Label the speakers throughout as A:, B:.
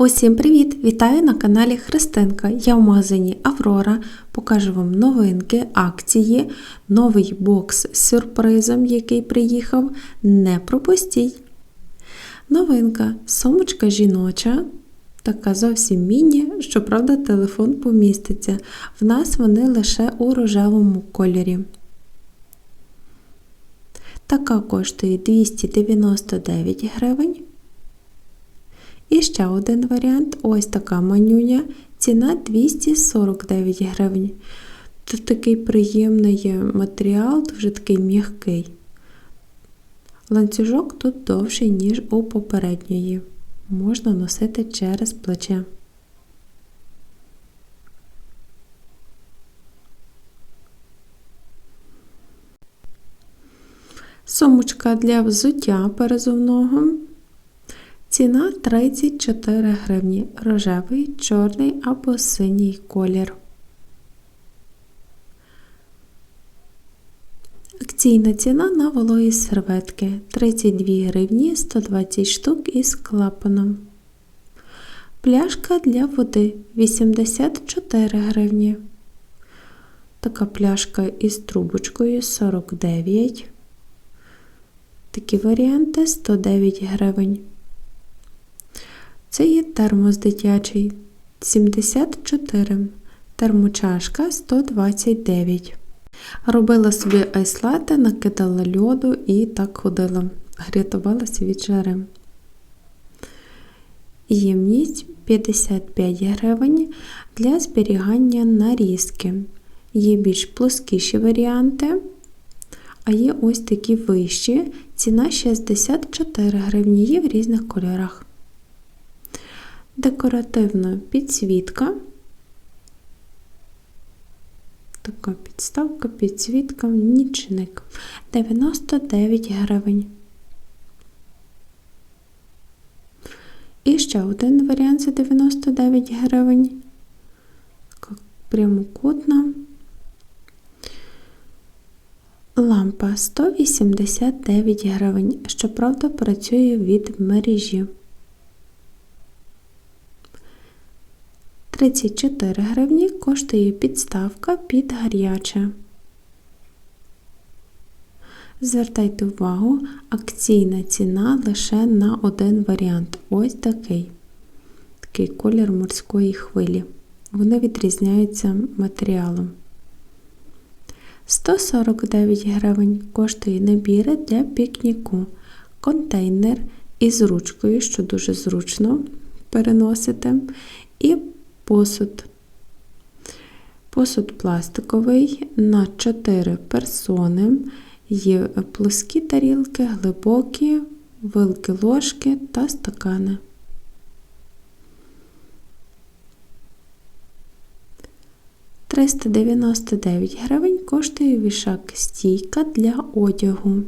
A: Усім привіт! Вітаю на каналі Христинка. Я в магазині Аврора. Покажу вам новинки, акції, новий бокс з сюрпризом, який приїхав. Не пропустіть! Новинка сумочка жіноча. Така зовсім міні, щоправда, телефон поміститься. В нас вони лише у рожевому кольорі. Така коштує 299 гривень. І ще один варіант ось така манюня. Ціна 249 гривень. Тут такий приємний матеріал, дуже такий м'який. Ланцюжок тут довший, ніж у попередньої. Можна носити через плече. Сумочка для взуття перезувного. Ціна 34 гривні. Рожевий, чорний або синій колір. Акційна ціна на вологі серветки 32 гривні 120 штук із клапаном. Пляшка для води 84 гривні. Така пляшка із трубочкою 49. Такі варіанти 109 гривень. Це є термос дитячий 74, термочашка 129. Робила собі айслати, накидала льоду і так ходила, грятувалася від жари. Ємність 55 гривень для зберігання нарізки. Є більш плоскіші варіанти, а є ось такі вищі. Ціна 64 гривні, є в різних кольорах декоративна підсвітка. Така підставка, підсвітка, нічник 99 гривень. І ще один варіант за 99 гривень. Прямокутна. Лампа 189 гривень. Щоправда, працює від мережі. 34 гривні коштує підставка під гаряче. Звертайте увагу, акційна ціна лише на один варіант. Ось такий. Такий колір морської хвилі. Вони відрізняються матеріалом. 149 гривень коштує набір для пікніку. Контейнер із ручкою, що дуже зручно переносити. І посуд. Посуд пластиковий на 4 персони. Є плоскі тарілки, глибокі, вилки ложки та стакани. Триста дев'яносто дев'ять гривень коштує вішак стійка для одягу.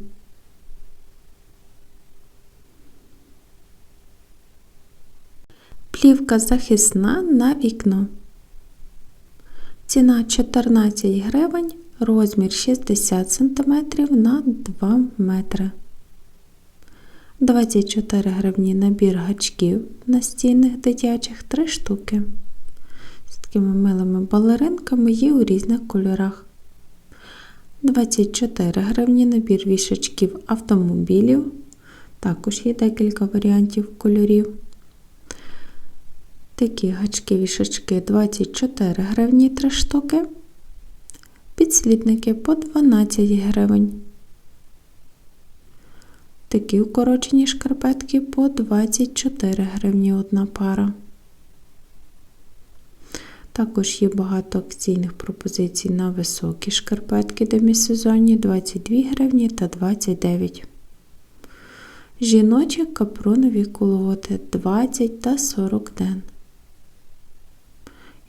A: Плівка захисна на вікно. Ціна 14 гривень, розмір 60 см на 2 метри. 24 гривні набір гачків настільних дитячих 3 штуки. З такими милими балеринками є у різних кольорах. 24 гривні набір вішачків автомобілів. Також є декілька варіантів кольорів. Такі гачки вішачки 24 гривні 3 штуки. Підслідники по 12 гривень. Такі укорочені шкарпетки по 24 гривні одна пара. Також є багато акційних пропозицій на високі шкарпетки демісезонні 22 гривні та 29. Жіночі капронові колготи 20 та 40 ден.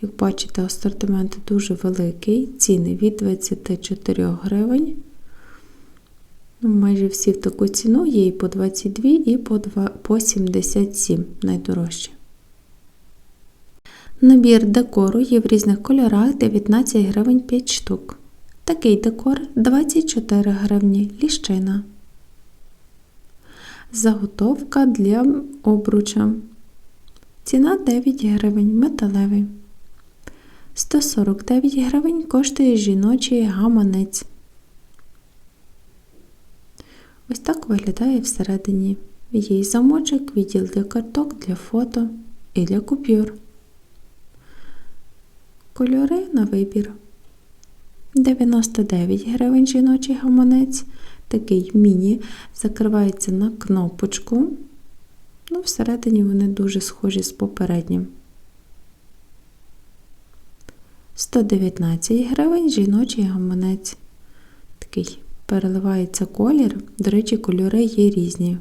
A: Як бачите, асортимент дуже великий, ціни від 24 гривень. Ну, майже всі в таку ціну є і по 22, і по, 2, по 77 найдорожчі. Набір декору є в різних кольорах 19 гривень 5 штук. Такий декор 24 гривні ліщина. Заготовка для обруча Ціна 9 гривень, металевий. 149 гривень коштує жіночий гаманець. Ось так виглядає всередині. Є замочок, відділ для карток, для фото і для купюр. Кольори на вибір. 99 гривень жіночий гаманець. Такий міні закривається на кнопочку. Ну, всередині вони дуже схожі з попереднім. 119 гривень жіночий гаманець. Такий переливається колір. До речі, кольори є різні.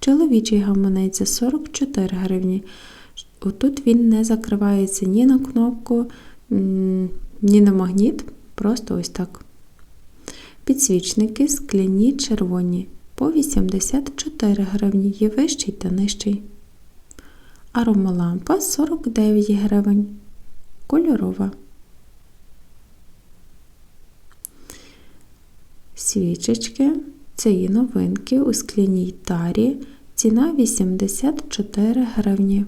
A: Чоловічий гаманець за 44 гривні. Отут він не закривається ні на кнопку, ні на магніт, просто ось так. Підсвічники скляні червоні по 84 гривні, є вищий та нижчий. Аромалампа 49 гривень. Кольорова. Свічечки. Це є новинки у скляній тарі. Ціна 84 гривні.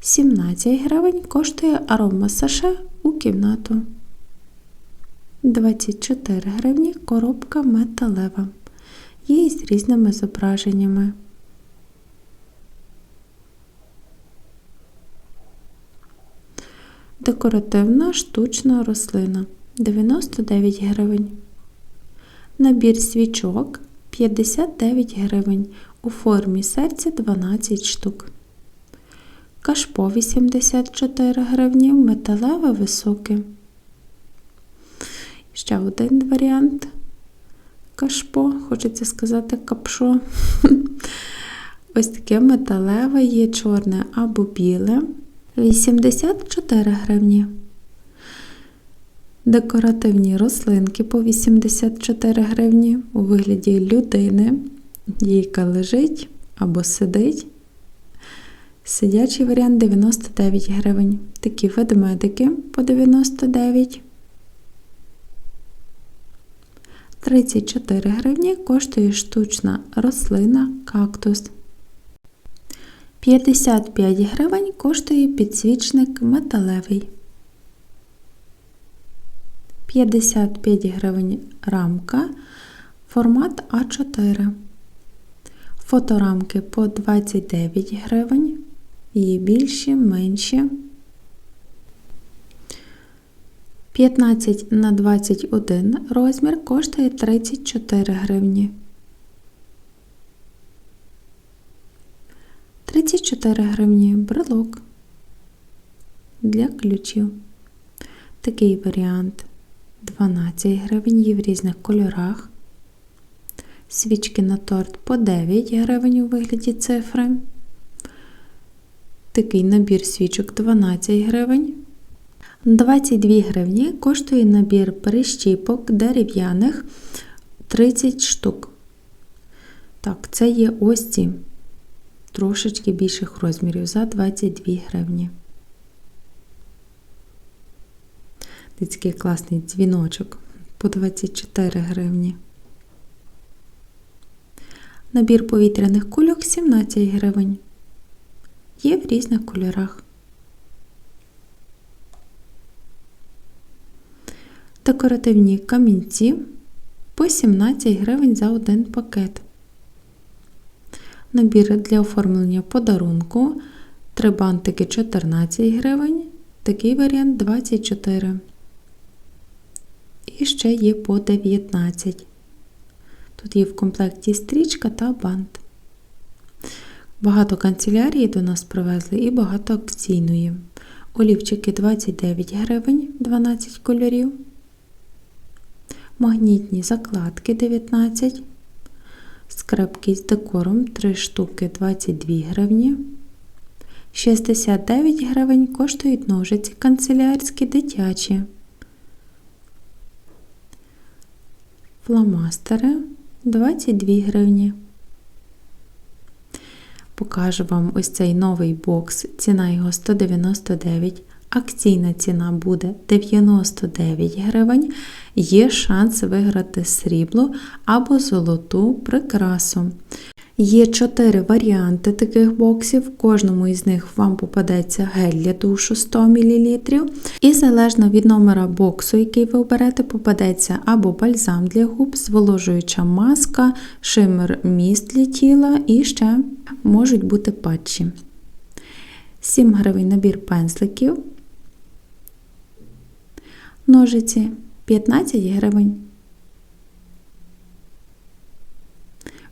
A: 17 гривень коштує арома саше у кімнату. 24 гривні коробка металева. Є із різними зображеннями. Декоративна штучна рослина 99 гривень. Набір свічок 59 гривень. У формі серця 12 штук. Кашпо 84 гривні, металеве високе. Ще один варіант кашпо, хочеться сказати капшо. Ось таке металеве є чорне або біле. 84 гривні. Декоративні рослинки по 84 гривні у вигляді людини, яка лежить або сидить. Сидячий варіант 99 гривень. Такі ведмедики по 99. 34 гривні коштує штучна рослина кактус. 55 гривень коштує підсвічник металевий. 55 гривень рамка. Формат А4. Фоторамки по 29 гривень. Є більші, менші. 15 на 21 розмір коштує 34 гривні. 34 гривні брелок для ключів. Такий варіант 12 гривень в різних кольорах. Свічки на торт по 9 гривень у вигляді цифри. Такий набір свічок 12 гривень. 22 гривні коштує набір перещіпок дерев'яних 30 штук. Так, це є ось ці трошечки більших розмірів за 22 гривні. Такий класний дзвіночок по 24 гривні. Набір повітряних кульок 17 гривень. Є в різних кольорах. Декоративні камінці по 17 гривень за один пакет. Набір для оформлення подарунку. Три бантики 14 гривень. Такий варіант 24. І ще є по 19. Тут є в комплекті стрічка та бант. Багато канцелярії до нас привезли і багато акційної. Олівчики 29 гривень 12 кольорів. Магнітні закладки 19. Скрепки з декором 3 штуки 22 гривні. 69 гривень коштують ножиці канцелярські дитячі. Фломастери 22 гривні. Покажу вам ось цей новий бокс. Ціна його 199 Акційна ціна буде 99 гривень. Є шанс виграти срібло або золоту прикрасу. Є чотири варіанти таких боксів. В кожному із них вам попадеться гель для душу 100 мл. І залежно від номера боксу, який ви оберете, попадеться або бальзам для губ, зволожуюча маска, шимер міст для тіла і ще можуть бути патчі. 7 гривень набір пензликів, ножиці 15 гривень.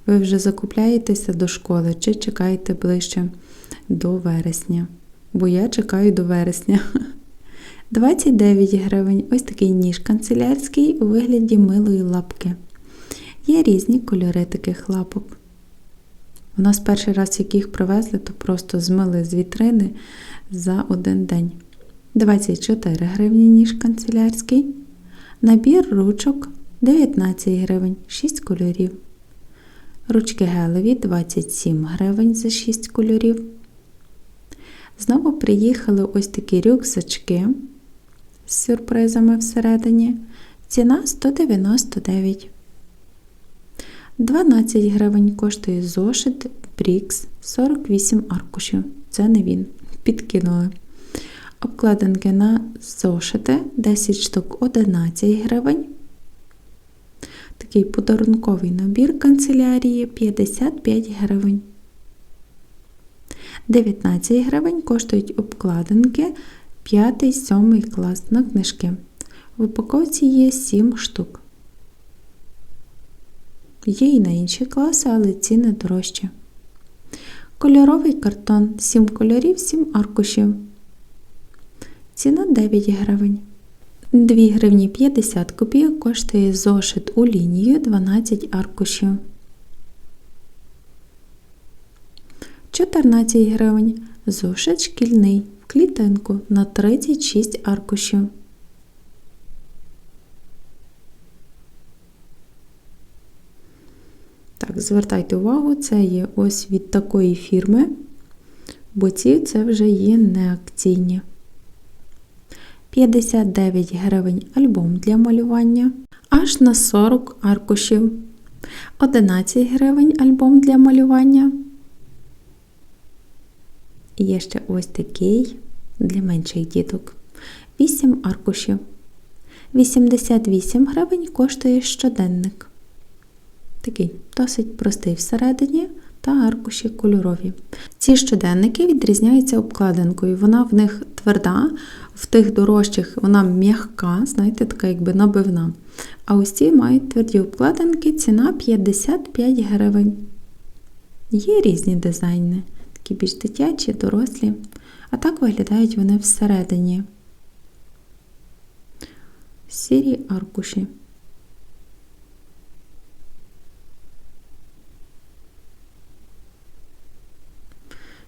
A: Ви вже закупляєтеся до школи чи чекаєте ближче до вересня? Бо я чекаю до вересня. 29 гривень. Ось такий ніж канцелярський у вигляді милої лапки. Є різні кольори таких лапок. У нас перший раз, як їх привезли, то просто змили з вітрини за один день. 24 гривні ніж канцелярський. Набір ручок 19 гривень, 6 кольорів. Ручки гелеві 27 гривень за 6 кольорів. Знову приїхали ось такі рюкзачки з сюрпризами всередині. Ціна 199. 12 гривень коштує зошит Брікс 48 аркушів. Це не він. Підкинули. Обкладинки на зошити 10 штук 11 гривень. Такий подарунковий набір канцелярії 55 гривень. 19 гривень коштують обкладинки 5-7 клас на книжки. В упаковці є 7 штук. Є і на інші класи, але ціни дорожчі. Кольоровий картон 7 кольорів, 7 аркушів. Ціна 9 гривень. 2 гривні 50 копійок коштує зошит у лінію 12 аркушів. 14 гривень. Зошит шкільний в клітинку на 36 аркушів. Так, звертайте увагу, це є ось від такої фірми, бо ці це вже є не акційні. 59 гривень альбом для малювання, аж на 40 аркушів. 11 гривень альбом для малювання. І є ще ось такий для менших діток. 8 аркушів. 88 гривень коштує щоденник. Такий досить простий всередині та аркуші кольорові. Ці щоденники відрізняються обкладинкою. Вона в них тверда, в тих дорожчих вона м'яка, знаєте, така якби набивна. А ось ці мають тверді обкладинки, ціна 55 гривень. Є різні дизайни, такі більш дитячі, дорослі. А так виглядають вони всередині. Сірі аркуші.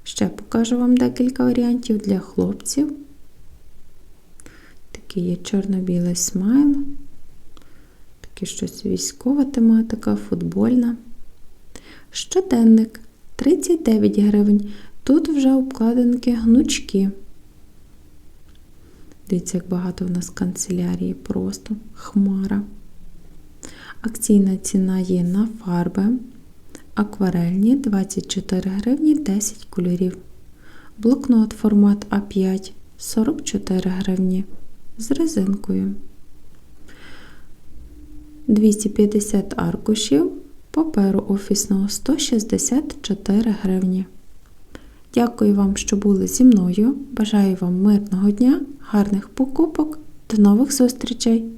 A: Ще покажу вам декілька варіантів для хлопців. Такий є чорно-білий смайл. Таке щось військова тематика, футбольна. Щоденник 39 гривень. Тут вже обкладинки гнучки. Дивіться, як багато в нас канцелярії, просто хмара. Акційна ціна є на фарби. Акварельні 24 гривні 10 кольорів. Блокнот формат А5 44 гривні з резинкою. 250 аркушів паперу офісного 164 гривні. Дякую вам, що були зі мною. Бажаю вам мирного дня, гарних покупок. До нових зустрічей!